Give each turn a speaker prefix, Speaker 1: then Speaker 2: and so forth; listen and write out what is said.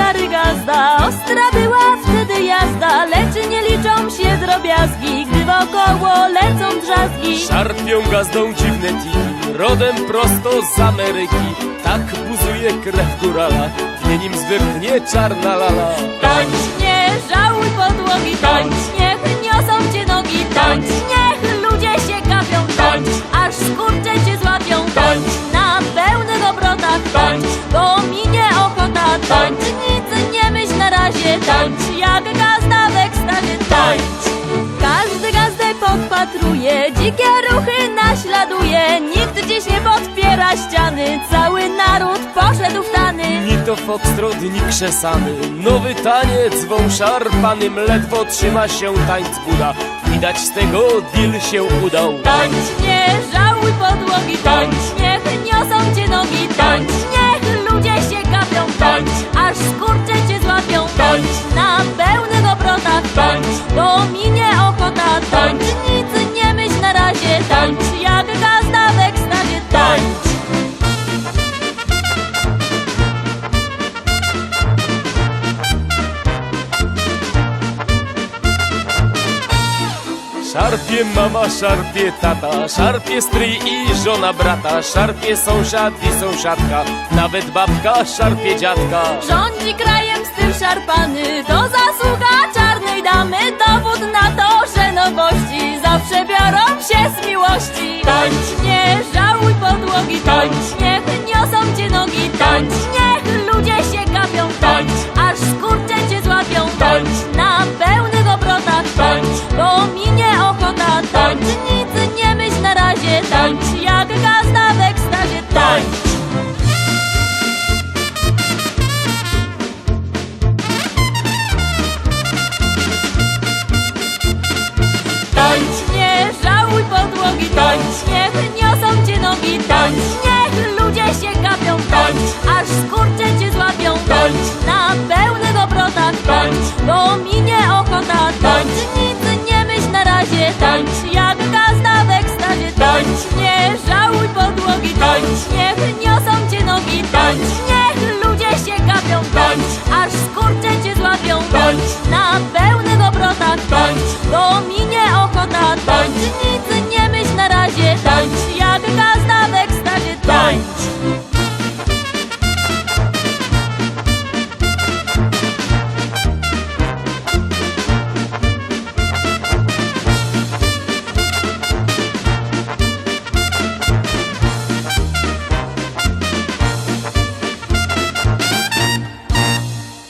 Speaker 1: stary gazda Ostra była wtedy jazda Lecz nie liczą się drobiazgi Gdy wokoło lecą drzazgi
Speaker 2: Szarpią gazdą dziwne tiki, rodem prosto z Ameryki. Tak buzuje krew górala, w nim zwyknie czarna lala.
Speaker 1: Tańcz, nie żałuj podpatruje, dzikie ruchy naśladuje Nikt dziś nie podpiera ściany, cały naród poszedł w tany
Speaker 2: Ni to foxtrot, ni krzesany, nowy taniec wą szarpanym, ledwo trzyma się tańc Buda. Widać z tego deal się udał.
Speaker 1: Tańcz, nie żałuj podłogi, tańcz, niech
Speaker 2: Szarpie mama, szarpie tata, szarpie stryj i żona brata, szarpie sąsiad i sąsiadka, nawet babka szarpie dziadka.
Speaker 1: Rządzi krajem styl szarpany, to zasługa bo minie ochota, tańcz, nic nie myśl na razie, tańcz, jak